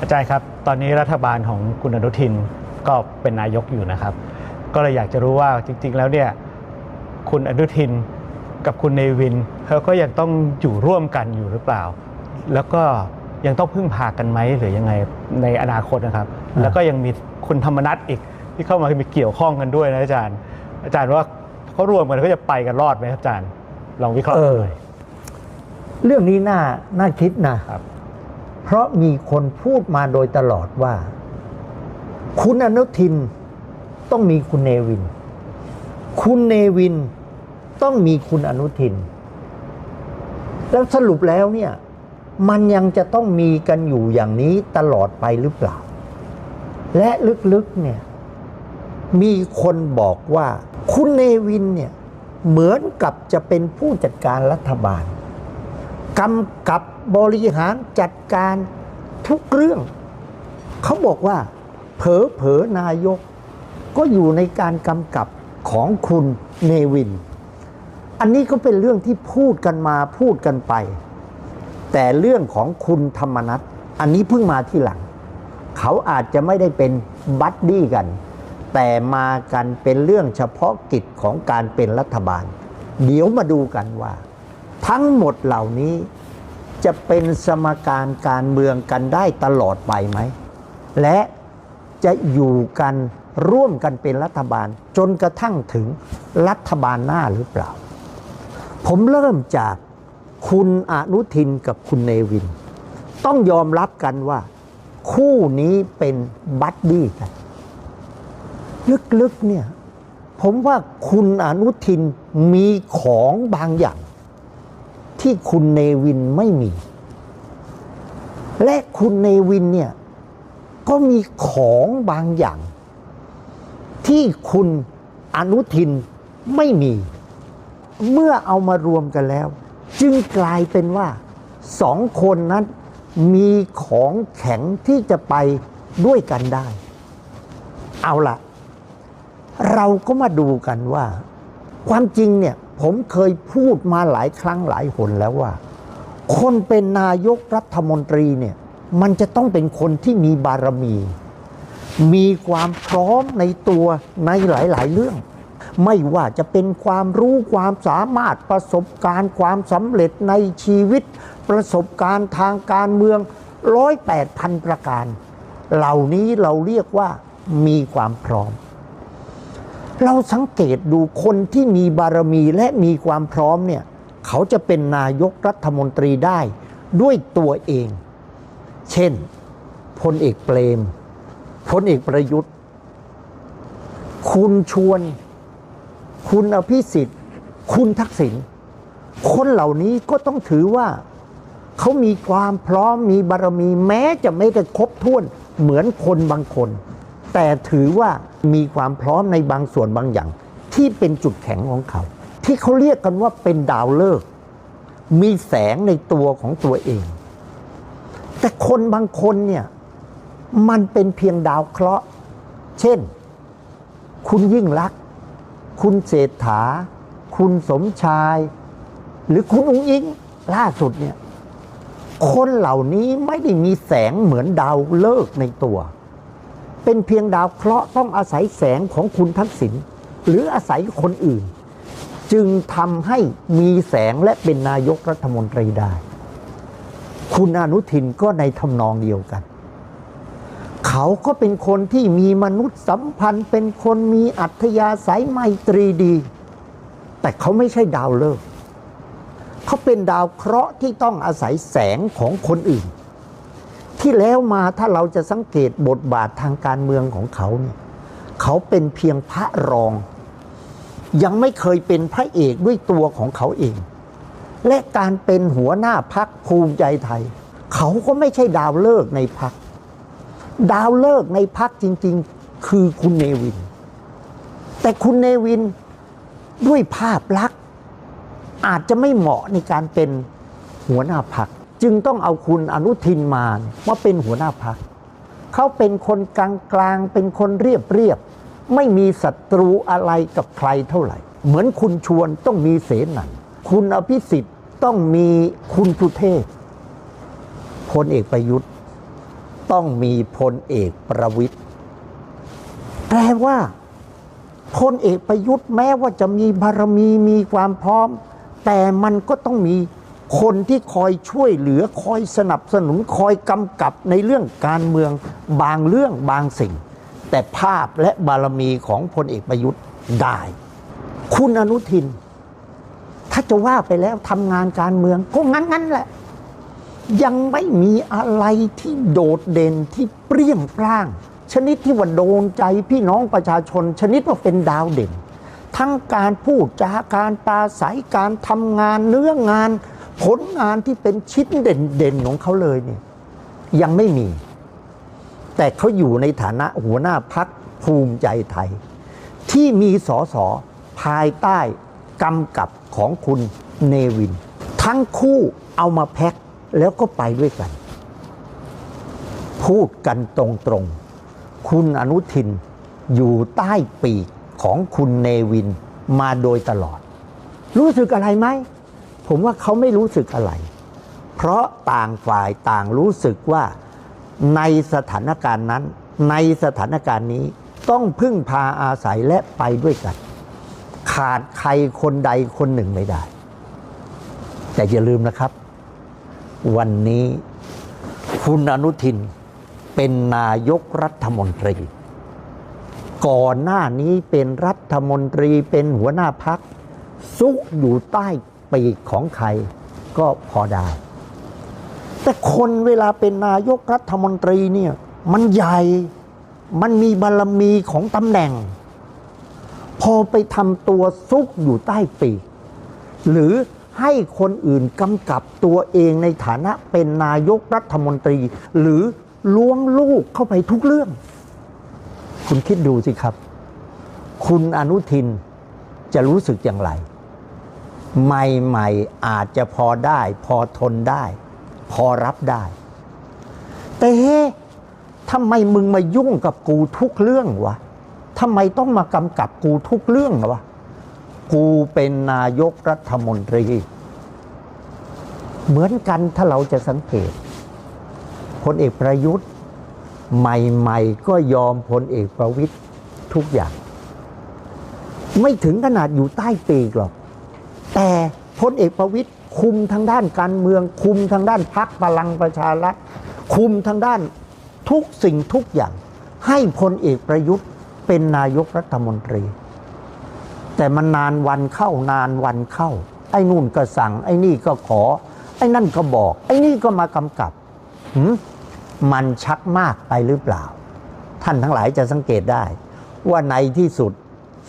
อาจารย์ครับ ตอนนี้รัฐบาลของคุณอนุทินก็เป็นนายกอยู่นะครับ ก็เลยอยากจะรู้ว่าจริง ๆ แล้วเนี่ยคุณอนุทินกับคุณเนวินเขาก็ยังต้องอยู่ร่วมกันอยู่หรือเปล่า แล้วก็ยังต้องพึ่งพากันไหมหรือยังไงในอนาคตนะครับอ่าแล้วก็ยังมีคุณธรรมนัฐอีกที่เข้ามามีเกี่ยวข้องกันด้วยนะอาจารย์ อาจารย์ว่าเขารวมกันเขาจะไปกันรอดไหมครับอาจารย์ ลองวิเคราะห์เอดูอหน่อยเรื่องนี้น่าน่าคิดนะครับ เพราะมีคนพูดมาโดยตลอดว่า คุณอนุทินต้องมีคุณเนวิน คุณเนวินต้องมีคุณอนุทิน แล้วสรุปแล้วเนี่ยมันยังจะต้องมีกันอยู่อย่างนี้ตลอดไปหรือเปล่า และลึกๆเนี่ยมีคนบอกว่าคุณเนวินเนี่ยเหมือนกับจะเป็นผู้จัดการรัฐบาลกำกับ บริหารจัดการทุกเรื่อง เขาบอกว่า เผลอเผลอนายก ก็อยู่ในการกำกับของคุณเนวิน อันนี้ก็เป็นเรื่องที่พูดกันมาพูดกันไป แต่เรื่องของคุณธรรมนัฐอันนี้เพิ่งมาที่หลัง เขาอาจจะไม่ได้เป็นบัดดี้กัน แต่มากันเป็นเรื่องเฉพาะกิจของการเป็นรัฐบาล เดี๋ยวมาดูกันว่า ทั้งหมดเหล่านี้ จะเป็นสมการการเมืองกันได้ตลอดไปไหม และจะอยู่กันร่วมกันเป็นรัฐบาล จนกระทั่งถึงรัฐบาลหน้าหรือเปล่า ผมเริ่มจากคุณอนุทินกับคุณเนวิน ต้องยอมรับกันว่า คู่นี้เป็นบัดดี้กันลึกๆเนี่ย ผมว่าคุณอนุทินมีของบางอย่าง ที่คุณเนวินไม่มี และคุณเนวินเนี่ย ก็มีของบางอย่าง ที่คุณอนุทินไม่มี เมื่อเอามารวมกันแล้ว จึงกลายเป็นว่าสองคนนั้นมีของแข็งที่จะไปด้วยกันได้ เอาละเราก็มาดูกันว่า ความจริงเนี่ย ผมเคยพูดมาหลายครั้งหลายหนแล้วว่า คนเป็นนายกรัฐมนตรีเนี่ยมันจะต้องเป็นคนที่มีบารมี มีความพร้อมในตัวในหลาย ๆ เรื่อง ไม่ว่าจะเป็นความรู้ความสามารถประสบการณ์ความสำเร็จในชีวิต ประสบการณ์ทางการเมืองร้อยแปดพันประการ เหล่านี้เราเรียกว่ามีความพร้อม เราสังเกตดูคนที่มีบารมีและมีความพร้อมเนี่ยเขาจะเป็นนายกรัฐมนตรีได้ด้วยตัวเอง เช่นพลเอกเปรมพลเอกประยุทธ์ คุณชวน คุณอภิสิทธิ์ คุณทักษิณคนเหล่านี้ก็ต้องถือว่าเขามีความพร้อมมีบารมีแม้จะไม่ได้ครบถ้วนเหมือนคนบางคน แต่ถือว่ามีความพร้อมในบางส่วนบางอย่าง ที่เป็นจุดแข็งของเขา ที่เขาเรียกกันว่าเป็นดาวฤกษ์มีแสงในตัวของตัวเอง แต่คนบางคนเนี่ยมันเป็นเพียงดาวเคราะห์ เช่น คุณยิ่งลัก คุณเศรษฐา คุณสมชาย หรือคุณอุ้งอิงล่าสุดเนี่ยคนเหล่านี้ไม่ได้มีแสงเหมือนดาวเลิกษ์ในตัว เป็นเพียงดาวเคราะห์ต้องอาศัยแสงของคุณทักษิณหรืออาศัยคนอื่น จึงทำให้มีแสงและเป็นนายกรัฐมนตรีได้ คุณอนุทินก็ในทำนองเดียวกัน เขาก็เป็นคนที่มีมนุษยสัมพันธ์ เป็นคนมีอัธยาศัยไมตรีดี แต่เขาไม่ใช่ดาวฤกษ์เขาเป็นดาวเคราะห์ที่ต้องอาศัยแสงของคนอื่น ที่แล้วมาถ้าเราจะสังเกตบทบาททางการเมืองของเขาเนี่ยเขาเป็นเพียงพระรอง ยังไม่เคยเป็นพระเอกด้วยตัวของเขาเอง และการเป็นหัวหน้าพักภูมิใจไทย เขาก็ไม่ใช่ดาวเลิกในพัก ดาวเลิกในพักจริง ๆ คือคุณเนวิน แต่คุณเนวินด้วยภาพลักษณ์อาจจะไม่เหมาะในการเป็นหัวหน้าพัก จึงต้องเอาคุณอนุทินมาว่าเป็นหัวหน้าพักเขาเป็นคนกลางๆ เป็นคนเรียบเรียบ ไม่มีศัตรูอะไรกับใครเท่าไหร่ เหมือนคุณชวนต้องมีเสนันคุณอภิสิทธิ์ต้องมีคุณสุเทพพลเอกประยุทธ์ ต้องมีพลเอกประวิตยแปลว่าพลเอกประยุทธ์แม้ว่าจะมีบารมีมีความพร้อม แต่มันก็ต้องมี คนที่คอยช่วยเหลือคอยสนับสนุนคอยกำกับในเรื่องการเมืองบางเรื่องบางสิ่ง แต่ภาพและบารมีของพลเอกประยุทธ์ได้ คุณอนุทิน ถ้าจะว่าไปแล้วทำงานการเมืองก็งั้นงั้นๆแหละ ยังไม่มีอะไรที่โดดเด่นที่เปรี้ยงปร้าง ชนิดที่ว่าโดนใจพี่น้องประชาชน ชนิดว่าเป็นดาวเด่น ทั้งการพูดจาการปราศัยการทำงานเนื้องาน ผลงานที่เป็นชิ้นเด่นๆของเขาเลยเนี่ยยังไม่มี แต่เขาอยู่ในฐานะหัวหน้าพักภูมิใจไทย ที่มีสอสอภายใต้กำกับของคุณเนวิน ทั้งคู่เอามาแพ็คแล้วก็ไปด้วยกัน พูดกันตรงๆ คุณอนุทินอยู่ใต้ปีกของคุณเนวินมาโดยตลอด รู้สึกอะไรไหม ผมว่าเขาไม่รู้สึกอะไร เพราะต่างฝ่ายต่างรู้สึกว่าในสถานการณ์นั้น ในสถานการณ์นี้ต้องพึ่งพาอาศัยและไปด้วยกัน ขาดใครคนใดคนหนึ่งไม่ได้ แต่อย่าลืมนะครับ วันนี้คุณอนุทินเป็นนายกรัฐมนตรี ก่อนหน้านี้เป็นรัฐมนตรีเป็นหัวหน้าพัก ซุกอยู่ใต้ ปีกของใครก็พอได้ แต่คนเวลาเป็นนายกรัฐมนตรีเนี่ยมันใหญ่ มันมีบารรมีของตำแหน่ง พอไปทำตัวซุกอยู่ใต้ปีก หรือให้คนอื่นกำกับตัวเองในฐานะเป็นนายกรัฐมนตรี หรือล้วงลูกเข้าไปทุกเรื่อง คุณคิดดูสิครับ คุณอนุทินจะรู้สึกอย่างไร ใหม่ๆอาจจะพอได้ พอทนได้ พอรับได้ แต่เฮ้ทำไมมึงมายุ่งกับกูทุกเรื่องวะทำไมต้องมากำกับกูทุกเรื่องวะกูเป็นนายกรัฐมนตรี เหมือนกันถ้าเราจะสังเกตพลเอกประยุทธ์ ใหม่ๆ ก็ยอมพลเอกประวิตยทุกอย่าง ไม่ถึงขนาดอยู่ใต้ปีกหรอก แต่พลเอกประวิตยคุมทางด้านการเมือง คุมทางด้านพักพลังประชารัฐคุมทางด้านทุกสิ่งทุกอย่าง ให้พลเอกประยุทธ์เป็นนายกรัฐมนตรี แต่มันนานวันเข้านานวันเข้า ไอ้นู่นก็สั่ง ไอ้นี่ก็ขอ ไอ้นั่นก็บอก ไอ้นี่ก็มากำกับมมันชักมากไปหรือเปล่า ท่านทั้งหลายจะสังเกตได้ ว่าในที่สุด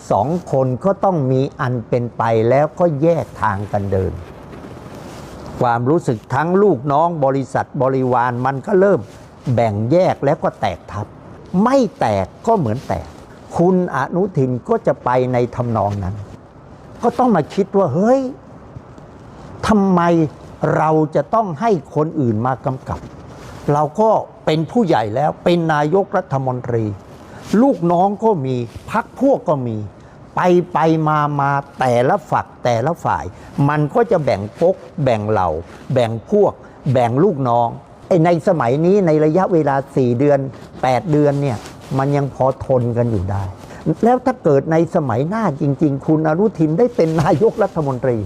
สองคนก็ต้องมีอันเป็นไปแล้วก็แยกทางกันเดิน ความรู้สึกทั้งลูกน้องบริษัทบริวารมันก็เริ่มแบ่งแยกแล้วก็แตกทับ ไม่แตกก็เหมือนแตก คุณอนุทินก็จะไปในทำนองนั้น ก็ต้องมาคิดว่าเฮ้ยทำไมเราจะต้องให้คนอื่นมากำกับ เราก็เป็นผู้ใหญ่แล้วเป็นนายกรัฐมนตรี ลูกน้องก็มีพักพวกก็มี ไปไปมามาแต่ละฝักแต่ละฝ่าย มันก็จะแบ่งปกแบ่งเหล่า แบ่งพวก แบ่งลูกน้องไอ้ในสมัยนี้ในระยะเวลา 4 เดือน 8 เดือนเนี่ยมันยังพอทนกันอยู่ได้ แล้วถ้าเกิดในสมัยหน้าจริง ๆ คุณอนุทินได้เป็นนายกรัฐมนตรี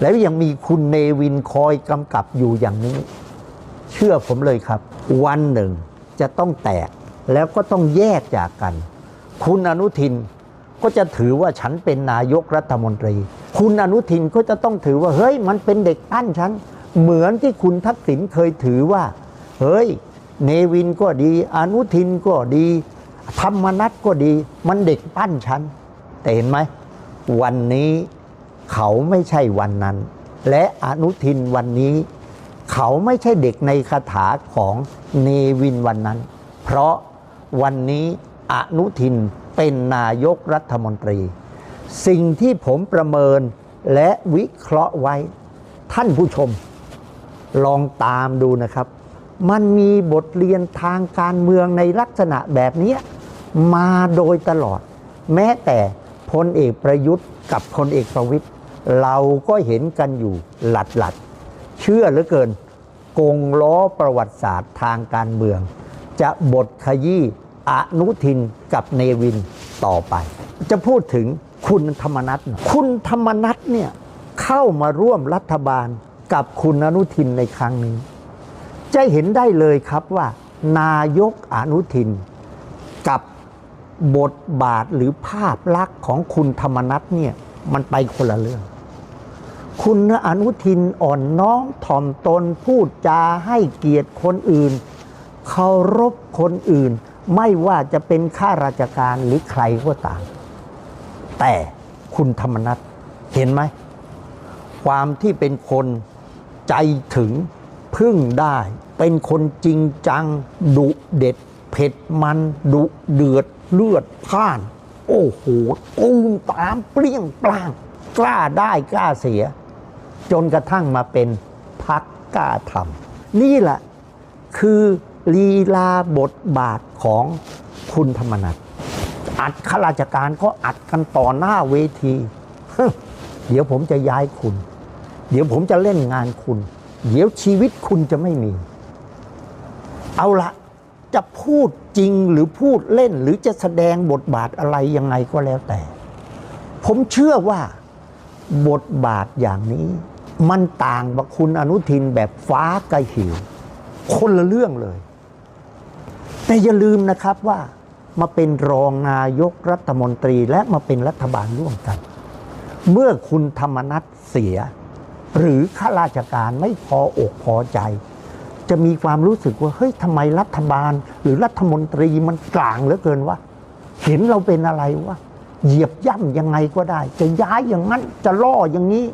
แล้วยังมีคุณเนวินคอยกำกับอยู่อย่างนี้ เชื่อผมเลยครับ วันหนึ่งจะต้องแตก แล้วก็ต้องแยกจากกัน คุณอนุทินก็จะถือว่าฉันเป็นนายกรัฐมนตรี คุณอนุทินก็จะต้องถือว่าเฮ้ยมันเป็นเด็กปั้นฉัน เหมือนที่คุณทักษิณเคยถือว่า เฮ้ย เนวินก็ดี อนุทินก็ดี ธรรมนัตก็ดี มันเด็กปั้นฉัน แต่เห็นไหม วันนี้เขาไม่ใช่วันนั้น และอนุทินวันนี้ เขาไม่ใช่เด็กในคาถาของเนวินวันนั้น เพราะ วันนี้อนุทินเป็นนายกรัฐมนตรี สิ่งที่ผมประเมินและวิเคราะห์ไว้ ท่านผู้ชม ลองตามดูนะครับ มันมีบทเรียนทางการเมืองในลักษณะแบบนี้มาโดยตลอด แม้แต่พลเอกประยุทธ์กับพลเอกประวิตยเราก็เห็นกันอยู่หลัดหลัด เชื่อเหลือเกิน กงล้อประวัติศาสตร์ทางการเมือง จะบทขยี้อนุทินกับเนวินต่อไป จะพูดถึงคุณธรรมนัฐคุณธรรมนัฐเนี่ยเข้ามาร่วมรัฐบาลกับคุณอนุทินในครั้งนี้ จะเห็นได้เลยครับว่า นายกอนุทิน กับบทบาทหรือภาพลักษณ์ของคุณธรรมนัฐเนี่ยมันไปคนละเรื่อง คุณอนุทินอ่อนน้อมถ่อมตนพูดจาให้เกียรติคนอื่น เคารพคนอื่น ไม่ว่าจะเป็นข้าราชการหรือใครก็ตาม แต่คุณธรรมนัฐเห็นไหม ความที่เป็นคนใจถึงพึ่งได้ เป็นคนจริงจัง ดุเด็ด เผ็ดมัน ดุเดือดเลือดพ่าน โอ้โหตูมตามเปรี้ยงปร้าง กล้าได้กล้าเสีย จนกระทั่งมาเป็นพักกล้าทำนี่แหละคือ ลีลาบทบาทของคุณธรรมนัฐอัดข้าราชการก็อัดกันต่อหน้าเวที เดี๋ยวผมจะย้ายคุณ เดี๋ยวผมจะเล่นงานคุณ เดี๋ยวชีวิตคุณจะไม่มี เอาละจะพูดจริงหรือพูดเล่นหรือจะแสดงบทบาทอะไรยังไงก็แล้วแต่ ผมเชื่อว่าบทบาทอย่างนี้ มันต่างกับคุณอนุทินแบบฟ้ากับหิว คนละเรื่องเลย แต่อย่าลืมนะครับว่ามาเป็นรองนายกรัฐมนตรีและมาเป็นรัฐบาลร่วมกัน เมื่อคุณธรรมนัฐเสีย หรือข้าราชการไม่พออกพอใจ จะมีความรู้สึกว่าเฮ้ยทำไมรัฐบาล หรือรัฐมนตรีมันกลางเหลือเกินวะเห็นเราเป็นอะไรวะเหยียบย่ำยังไงก็ได้ จะย้ายอย่างนั้นจะล่ออย่างนี้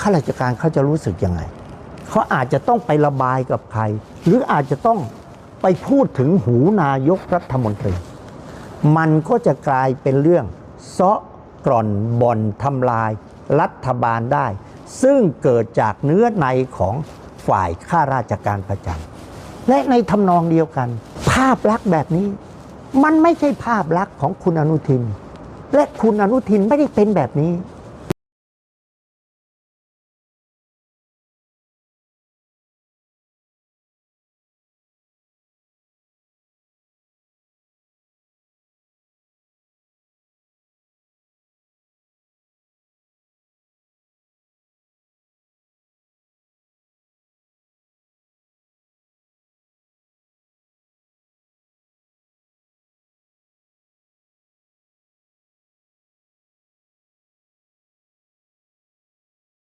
ข้าราชการเขาจะรู้สึกยังไงเขาอาจจะต้องไประบายกับใคร หรืออาจจะต้อง ไปพูดถึงหูนายกรัฐมนตรี มันก็จะกลายเป็นเรื่องเซาะกร่อนบ่อนทำลายรัฐบาลได้ ซึ่งเกิดจากเนื้อในของฝ่ายข้าราชการประจำและในทำนองเดียวกัน ภาพลักษณ์แบบนี้ มันไม่ใช่ภาพลักษณ์ของคุณอนุทิน และคุณอนุทินไม่ได้เป็นแบบนี้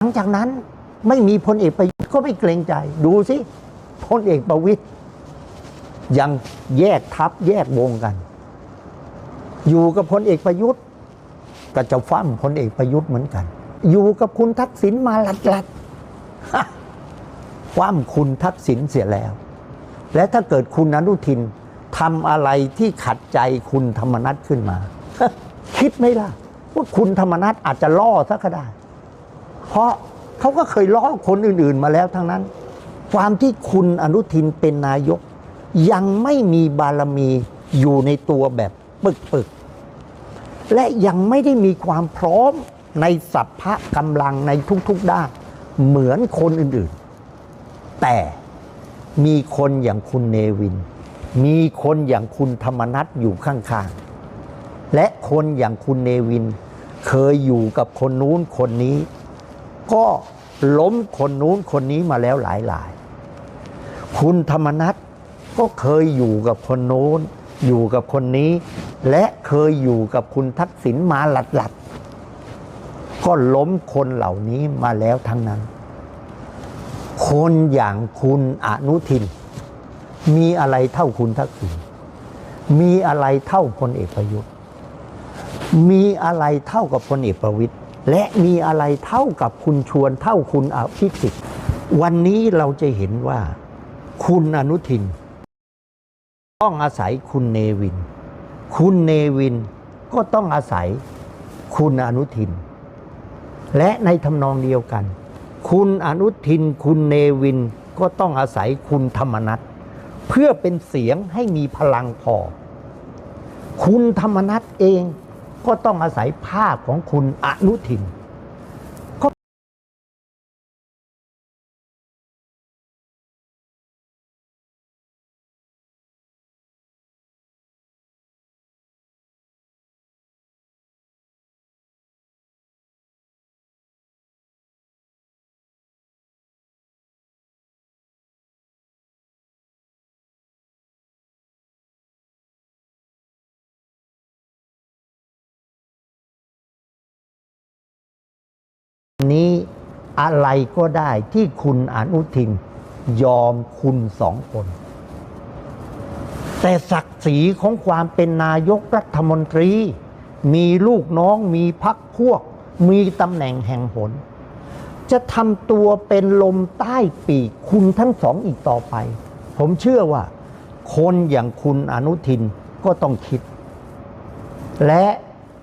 ลังจากนั้นไม่มีพลเอกประยุทธ์ก็ไม่เกรงใจ ดูสิพลเอกประวิตย์ยังแยกทัพแยกวงกัน อยู่กับพลเอกประยุทธ์ก็จะฟั่มพลเอกประยุทธ์เหมือนกัน อยู่กับคุณทักษิณมาหลัดหลัดๆฮะฟั่มคุณทักษิณเสียแล้ว และถ้าเกิดคุณอนุทินทำอะไรที่ขัดใจคุณธรรมนัฐขึ้นมา คิดไหมล่ะว่าคุณธรรมนัฐอาจจะล่อซะก็ได้ เพราะเขาก็เคยล้อคนอื่น ๆ มาแล้วทั้งนั้น ความที่คุณอนุทินเป็นนายก ยังไม่มีบารมีอยู่ในตัวแบบปึกๆและยังไม่ได้มีความพร้อมในสัพพะกำลังในทุกๆด้านเหมือนคนอื่นๆ แต่มีคนอย่างคุณเนวิน มีคนอย่างคุณธรรมนัฐอยู่ข้างๆ และคนอย่างคุณเนวิน เคยอยู่กับคนนู้นคนนี้ ก็ล้มคนนู้นคนนี้มาแล้วหลายหลาย คุณธรรมนัฐก็เคยอยู่กับคนโน้น อยู่กับคนนี้ และเคยอยู่กับคุณทักษิณมาหลัดหลัดๆก็ล้มคนเหล่านี้มาแล้วทั้งนั้น คนอย่างคุณอนุทิน มีอะไรเท่าคุณทักษิณมีอะไรเท่าพลเอกประยุทธ์ มีอะไรเท่ากับพลเอกประวิตย และมีอะไรเท่ากับคุณชวนเท่าคุณอภิสิทธิ์วันนี้เราจะเห็นว่า คุณอนุทิน ต้องอาศัยคุณเนวิน คุณเนวินก็ต้องอาศัยคุณอนุทิน และในทำนองเดียวกัน คุณอนุทิน คุณเนวินก็ต้องอาศัยคุณธรรมนัฐเพื่อเป็นเสียงให้มีพลังพอ คุณธรรมนัฐเอง ก็ต้องอาศัยภาพของคุณอนุทิน อะไรก็ได้ที่คุณอนุทินยอมคุณสองคน แต่ศักดิ์ศรีของความเป็นนายกรัฐมนตรี มีลูกน้องมีพักพวก มีตำแหน่งแห่งหนจะทำตัวเป็นลมใต้ปีกคุณทั้งสองอีกต่อไป ผมเชื่อว่า คนอย่างคุณอนุทินก็ต้องคิด และ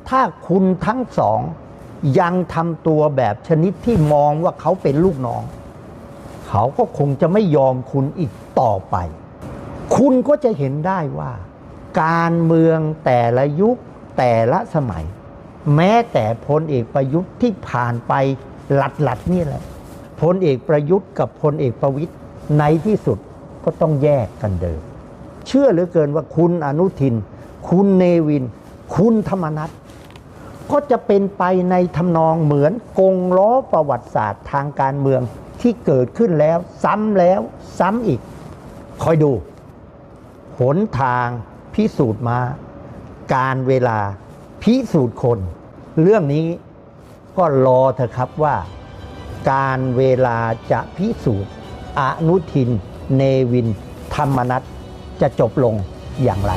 ถ้าคุณทั้งสอง ยังทำตัวแบบชนิดที่มองว่าเขาเป็นลูกน้อง เขาก็คงจะไม่ยอมคุณอีกต่อไป คุณก็จะเห็นได้ว่า การเมืองแต่ละยุคแต่ละสมัย แม้แต่พลเอกประยุทธ์ที่ผ่านไปหลัดหลัดนี่แหละพลเอกประยุทธ์กับพลเอกประวิตย์ในที่สุดก็ต้องแยกกันเดินเชื่อเหลือเกินว่าคุณอนุทิน คุณเนวิน คุณธรรมนัฐ ก็จะเป็นไปในทำนองเหมือนกงล้อประวัติศาสตร์ทางการเมืองที่เกิดขึ้นแล้วซ้ำแล้วซ้ำอีก คอยดู หนทางพิสูจน์มา การเวลาพิสูจน์คน เรื่องนี้ก็รอเถอะครับว่า การเวลาจะพิสูจน์อนุทิน เนวิน ธรรมนัตจะจบลงอย่างไร